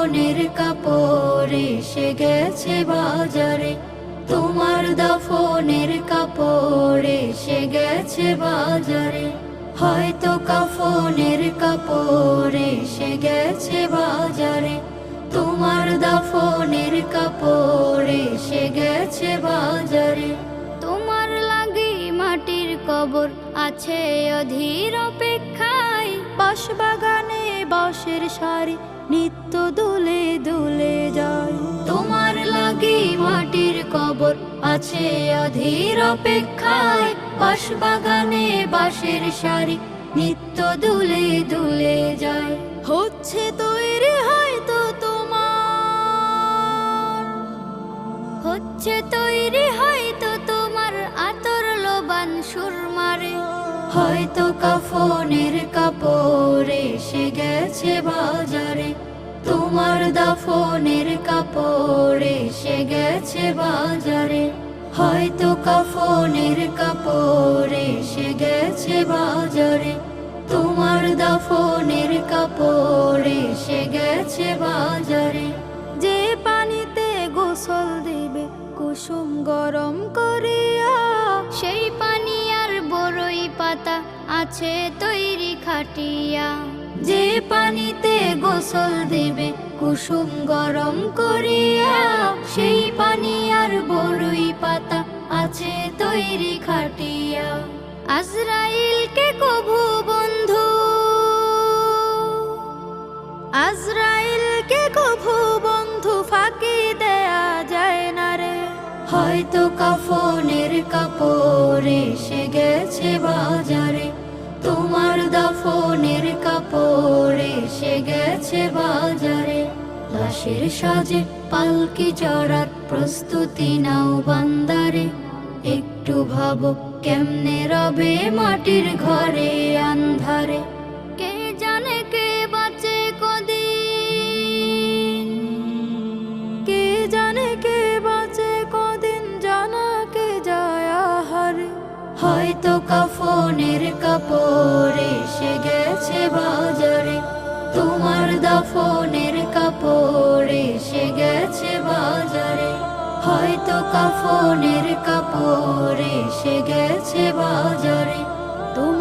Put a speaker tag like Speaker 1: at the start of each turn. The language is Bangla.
Speaker 1: কাফনের কাপড় এসে গেছে বাজারে। তোমার দাফনের কাপড় সে গেছে বাজারে। হয়তো কাফনের কাপড় এসে গেছে বাজারে। তোমার দাফনের কাপড় সে গেছে বাজারে। তোমার লাগি মাটির কবর আছে অধীর অপেক্ষায়।
Speaker 2: বাঁশ বাগানে বাঁশের সারি, নিত্য দুলে দুলে যায়।
Speaker 1: তোমার লাগি মাটির কবর আছে অধীর অপেক্ষায়। বাঁশ বাগানে বাঁশের সারি নিত্য দুলে দুলে যায়।
Speaker 2: হচ্ছে তৈরি হয়তো তোমার।
Speaker 1: হচ্ছে তৈরি হয়তো তোমার আতর লোবান সুরমারে। হয়তো কাফনের কাপড় এসে গেছে বাজারে। দাফনের কাপড় এসে গেছে বাজারে। হয়তো কাফনের কাপড় এসে গেছে বাজারে। তোমার দাফনের কাপড় এসে গেছে বাজারে।
Speaker 2: যে পানিতে গোসল দিবে, কুসুম গরম করিয়া।
Speaker 1: সেই পানি আর বড়ই পাতা আছে তৈরি খাটিয়া। যে পানিতে গোসল দেবে, কুসুম গরম করিয়া সেই পানি আর বড়ই পাতা আছে তৈরি খাটিয়া। আজরাইলকে কভু বন্ধু,
Speaker 2: আজরাইলকে কভু বন্ধু, ফাঁকি দেয়া যায় না রে।
Speaker 1: হয়তো কাফনের কাপড় এসে গেছে বাজারে গেছে বাজারে, লাশের সাজে পালকি চড়ার প্রস্তুতি নাও বান্দারে। একটু ভাবো কেমনে রবে মাটির ঘরে আন্ধারে। কে জানে কে বাঁচে কদিন?
Speaker 2: কে জানে কে বাঁচে কদিন? জানা কে যায় আহারে।
Speaker 1: হয়তো কাফনের কাপড় এসে গেছে বাজারে। দাফনের কাপড় এসে গেছে বাজারে। হয়তো কাফনের কাপড় এসে গেছে বাজারে। তোমার